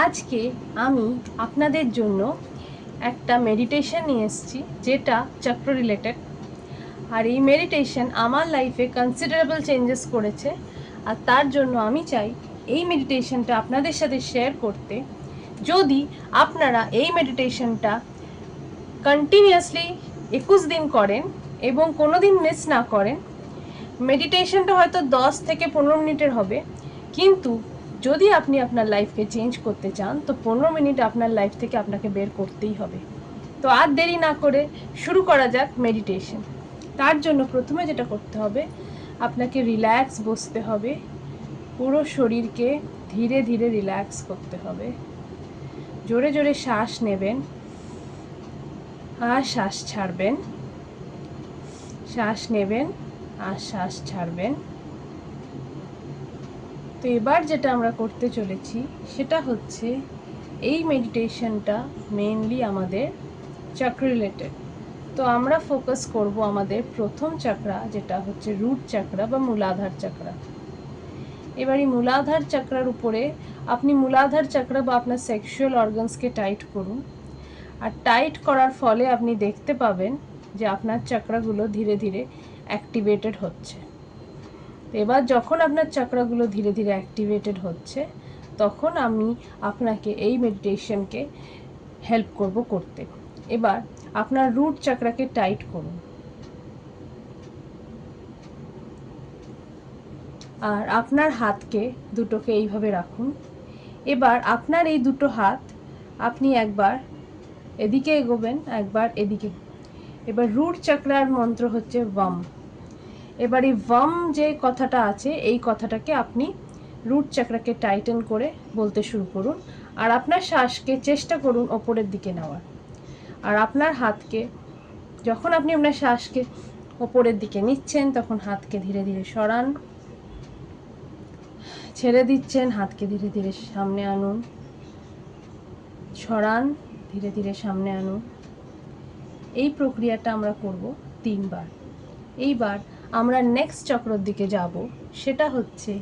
আজকে আমি আপনাদের জন্য একটা মেডিটেশন নিয়ে এসেছি, যেটা চক্র রিলেটেড আর এই মেডিটেশন আমার লাইফে কনসিডারেবল চেঞ্জেস করেছে, আর তার জন্য আমি চাই এই মেডিটেশনটা আপনাদের সাথে শেয়ার করতে। যদি আপনারা এই মেডিটেশনটা কন্টিনিউয়াসলি একুশ দিন করেন এবং কোনো দিন মিস না করেন মেডিটেশনটা হয়তো দশ থেকে পনেরো মিনিটের হবে, কিন্তু যদি আপনি আপনার লাইফকে চেঞ্জ করতে চান, তো পনেরো মিনিট আপনার লাইফ থেকে আপনাকে বের করতেই হবে। তো আর দেরি না করে শুরু করা যাক মেডিটেশন তার জন্য প্রথমে যেটা করতে হবে, আপনাকে রিল্যাক্স বসতে হবে। পুরো শরীরকে ধীরে ধীরে রিল্যাক্স করতে হবে। জোরে জোরে শ্বাস নেবেন আর শ্বাস ছাড়বেন। শ্বাস নেবেন আর শ্বাস ছাড়বেন। তো এবার যেটা আমরা করতে চলেছি, সেটা হচ্ছে এই মেডিটেশনটা মেনলি আমাদের চক্র রিলেটেড তো আমরা ফোকাস করব আমাদের প্রথম চক্রা যেটা হচ্ছে রুট চক্রা বা মূলাধার চক্রা এবার এই মূলাধার চক্রার উপরে আপনি মূলাধার চক্র বা আপনার সেক্সুয়াল অর্গানসকে টাইট করুন। আর টাইট করার ফলে আপনি দেখতে পাবেন যে আপনার চক্রাগুলো ধীরে ধীরে অ্যাক্টিভেটেড হচ্ছে। এবার যখন আপনার চক্রাগুলো ধীরে ধীরে অ্যাক্টিভেটেড হচ্ছে, তখন আমি আপনাকে এই মেডিটেশনকে হেল্প করব করতে। এবার আপনার রুট চক্রাকে টাইট করুন। আর আপনার হাতকে দুটোকে এইভাবে রাখুন। এবার আপনার এই দুটো হাত আপনি একবার এদিকে এগোবেন, একবার এদিকে। এবার রুট চক্রার মন্ত্র হচ্ছে ওয়াম এবার এই ওয়াম যে কথাটা আছে, এই কথাটাকে আপনি রুট চক্রাকে টাইটেন করে বলতে শুরু করুন। আর আপনার শ্বাসকে চেষ্টা করুন ওপরের দিকে নেওয়ার। আর আপনার হাতকে, যখন আপনি আপনার শ্বাসকে ওপরের দিকে নিচ্ছেন, তখন হাতকে ধীরে ধীরে সরান। ছেড়ে দিচ্ছেন, হাতকে ধীরে ধীরে সামনে আনুন। সরান, ধীরে ধীরে সামনে আনুন। এই প্রক্রিয়াটা আমরা করব তিনবার। এইবার আমরা নেক্সট চক্রর দিকে যাব, সেটা হচ্ছে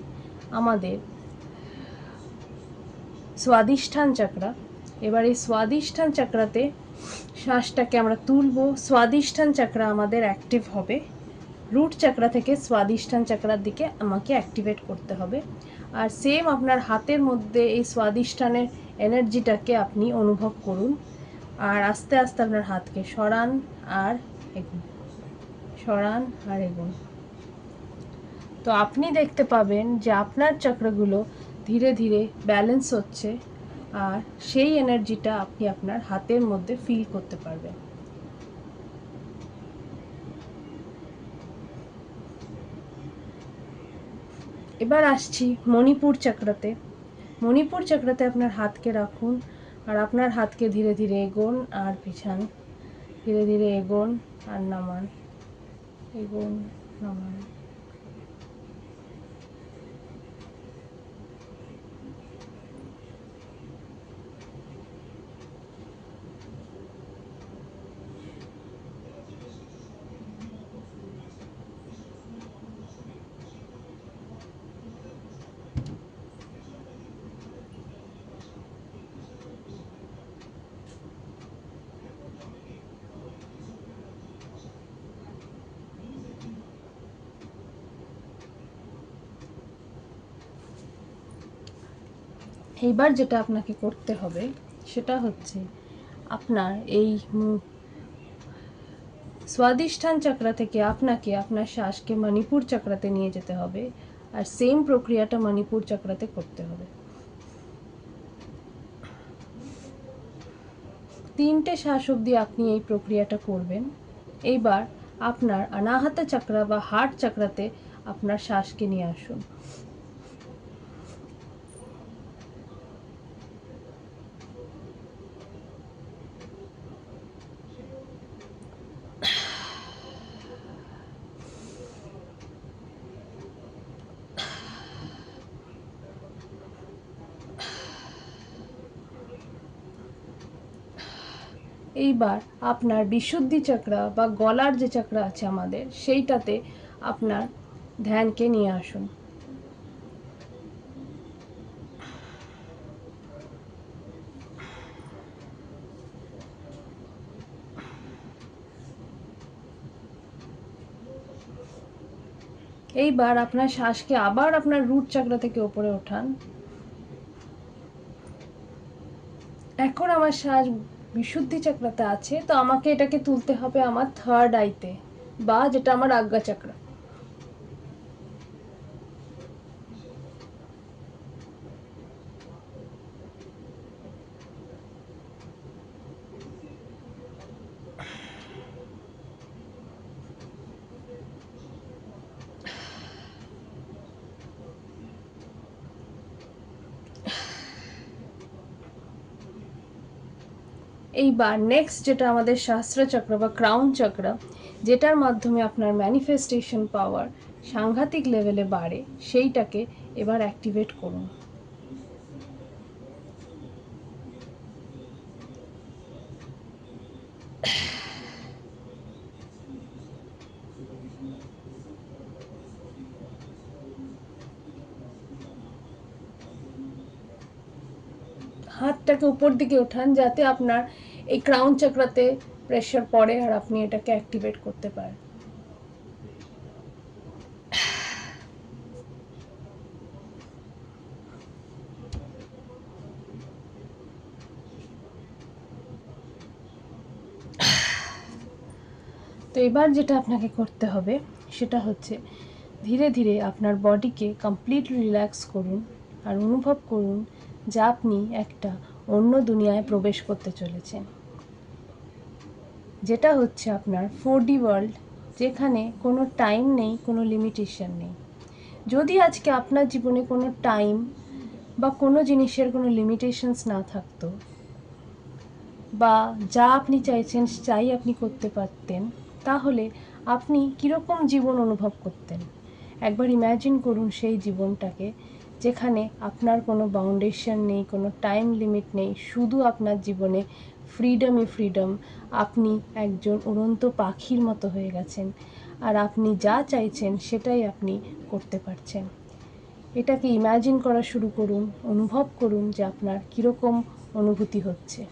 আমাদের স্বাদিষ্ঠান চক্রা। এবার এই স্বাদিষ্ঠান চক্রাতে শ্বাসটাকে আমরা তুলব। স্বাদিষ্ঠান চক্রা আমাদের অ্যাক্টিভ হবে। রুট চক্রা থেকে স্বাদিষ্ঠান চক্রার দিকে আমাকে অ্যাক্টিভেট করতে হবে। আর সেম আপনার হাতের মধ্যে এই স্বাদিষ্ঠানের এনার্জিটাকে আপনি অনুভব করুন। আর আস্তে আস্তে আপনার হাতকে সরান আর এগুন। সরান আর এগুন। তো আপনি দেখতে পাবেন যে আপনার চক্রগুলো ধীরে ধীরে ব্যালেন্স হচ্ছে আর সেই এনার্জিটা আপনি আপনার হাতের মধ্যে ফিল করতে পারবেন। এবার আসছি মণিপুর চক্রাতে। মণিপুর চক্রাতে আপনার হাতকে রাখুন আর আপনার হাতকে ধীরে ধীরে এগোন আর পিছান। ধীরে ধীরে এগোন আর নামান। এগোন নামান এইবার যেটা আপনাকে করতে হবে, সেটা হচ্ছে আপনার এই স্বাদিষ্ঠান চক্রা থেকে আপনাকে আপনার শ্বাসকে মণিপুর চক্রাতে নিয়ে যেতে হবে আর সেম প্রক্রিয়াটা মণিপুর চক্রাতে করতে হবে। তিনটে শ্বাস অবধি আপনি এই প্রক্রিয়াটা করবেন। এইবার আপনার অনাহত চক্রা বা হার্ট চক্রাতে আপনার শ্বাসকে নিয়ে আসুন। এইবার আপনার বিশুদ্ধি চক্রা বা গলার যে চক্রা আছে আমাদের, সেইটাতে আপনার ধ্যানকে নিয়ে আসুন। এইবার আপনার শ্বাসকে আবার আপনার রুট চাকরা থেকে ওপরে ওঠান। এখন আমার শ্বাস বিশুদ্ধি চক্রতে আছে, তো আমাকে এটাকে তুলতে হবে আমার থার্ড আইতে বা যেটা আমার আজ্ঞা চাকরা। এইবার নেক্সট যেটা আমাদের শাস্ত্র চক্র বা ক্রাউন চক্র, যেটার মাধ্যমে আপনার ম্যানিফেস্টেশন পাওয়ার সাংঘাতিক লেভেলে বাড়ে, সেইটাকে এবার অ্যাক্টিভেট করুন। হাতটাকে উপর দিকে ওঠান যাতে আপনার এই ক্রাউন চক্রাতে প্রেশার পড়ে আর আপনি এটাকে অ্যাক্টিভেট করতে পারেন। তো এবার যেটা আপনাকে করতে হবে, সেটা হচ্ছে ধীরে ধীরে আপনার বডিকে কমপ্লিট রিল্যাক্স করুন আর অনুভব করুন যা আপনি একটা অন্য দুনিয়ায় প্রবেশ করতে চলেছেন। যেটা হচ্ছে আপনার ফোর ডি ওয়ার্ল্ড যেখানে কোনো টাইম নেই, কোনো লিমিটেশন নেই। যদি আজকে আপনার জীবনে কোনো টাইম বা কোনো জিনিসের কোনো লিমিটেশনস না থাকতো, বা যা আপনি চাইছেন, চাই আপনি করতে পারতেন, তাহলে আপনি কীরকম জীবন অনুভব করতেন? একবার ইম্যাজিন করুন সেই জীবনটাকে, যেখানে আপনার কোনো বাউন্ডেশন নেই, কোনো টাইম লিমিট নেই, শুধু আপনার জীবনে ফ্রিডমই ফ্রিডম আপনি একজন উড়ন্ত পাখির মতো হয়ে গেছেন। আর আপনি যা চাইছেন সেটাই আপনি করতে পারছেন। এটাকে ইম্যাজিন করা শুরু করুন, অনুভব করুন যে আপনার কীরকম অনুভূতি হচ্ছে।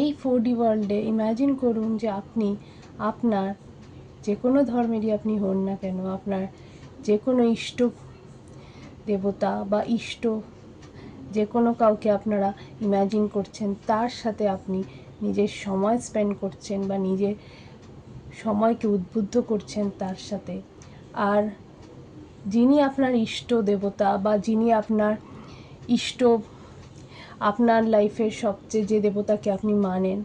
এই ফোর ডি ওয়ার্ল্ডে ইম্যাজিন করুন যে আপনি আপনার যে কোনো ধর্মেরই আপনি হন না কেন, আপনার যে কোনো ইষ্ট দেবতা বা ইষ্ট যে কোনো কাউকে আপনারা ইম্যাজিন করছেন, তার সাথে আপনি নিজের সময় স্পেন্ড করছেন বা নিজের সময়কে উদ্বুদ্ধ করছেন তার সাথে। আর যিনি আপনার ইষ্ট দেবতা বা যিনি আপনার ইষ্ট, আপনার লাইফের সবচেয়ে যে দেবতাকে আপনি মানেন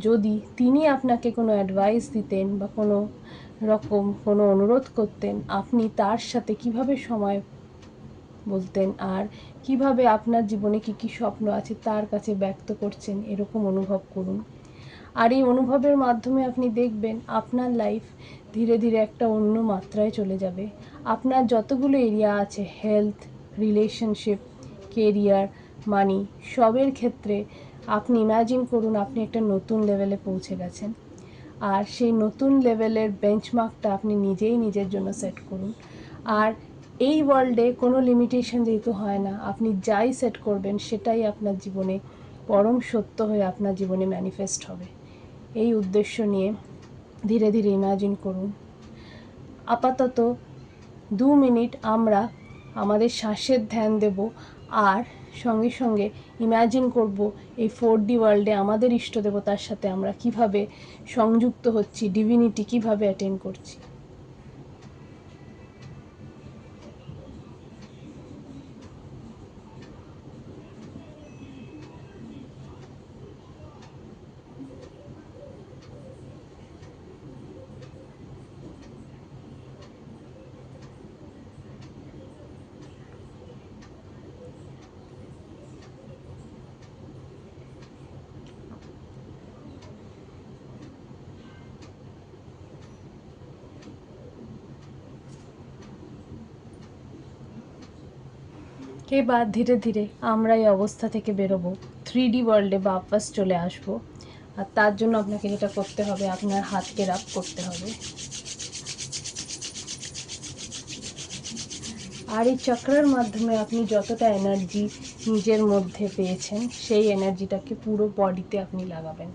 যদি তিনি আপনাকে কোনো অ্যাডভাইস দিতেন বা কোনো রকম কোনো অনুরোধ করতেন, আপনি তার সাথে কীভাবে সময় বলতেন? আর কীভাবে আপনার জীবনে কী কী স্বপ্ন আছে তার কাছে ব্যক্ত করছেন? এরকম অনুভব করুন। আর এই অনুভবের মাধ্যমে আপনি দেখবেন আপনার লাইফ ধীরে ধীরে একটা অন্য মাত্রায় চলে যাবে। আপনার যতগুলো এরিয়া আছে হেলথ রিলেশনশিপ কেরিয়ার মানি সবের ক্ষেত্রে আপনি ইম্যাজিন করুন আপনি একটা নতুন লেভেলে পৌঁছে গেছেন। আর সেই নতুন লেভেলের বেঞ্চমার্কটা আপনি নিজেই নিজের জন্য সেট করুন। আর এই ওয়ার্ল্ডে কোনো লিমিটেশন যেহেতু হয় না, আপনি যাই সেট করবেন সেটাই আপনার জীবনে পরম সত্য হয়ে আপনার জীবনে ম্যানিফেস্ট হবে। এই উদ্দেশ্য নিয়ে ধীরে ধীরে ইমাজিন করুন। আপাতত দু মিনিট আমরা আমাদের শ্বাসের ধ্যান দেব, আর সঙ্গে সঙ্গে ইম্যাজিন করব এই ফোর ডি ওয়ার্ল্ডে আমাদের ইষ্ট দেবতার সাথে আমরা কীভাবে সংযুক্ত হচ্ছি ডিভিনিটি কীভাবে অ্যাটেন্ড করছি। এবার ধীরে ধীরে আমরা এই অবস্থা থেকে বেরোবো। থ্রি ডি ওয়ার্ল্ডে বাপাস চলে আসব। আর তার জন্য আপনাকে যেটা করতে হবে, আপনার হাতকে রাপ করতে হবে। আর এই চক্রের মাধ্যমে আপনি যতটা এনার্জি নিজের মধ্যে পেয়েছেন, সেই এনার্জিটাকে পুরো বডিতে আপনি লাগাবেন।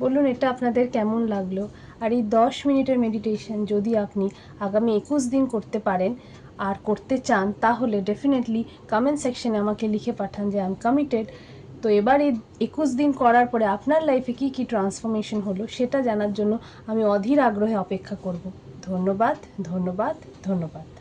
বলুন, এটা আপনাদের কেমন লাগল? আর এই দশ মিনিটের মেডিটেশন যদি আপনি আগামী একুশ দিন করতে পারেন আর করতে চান, তাহলে ডেফিনেটলি কমেন্ট সেকশনে আমাকে লিখে পাঠান যে আই এম কমিটেড তো এবার এই একুশ দিন করার পরে আপনার লাইফে কী কী ট্রান্সফরমেশন হলো সেটা জানার জন্য আমি অধীর আগ্রহে অপেক্ষা করব। ধন্যবাদ ধন্যবাদ ধন্যবাদ।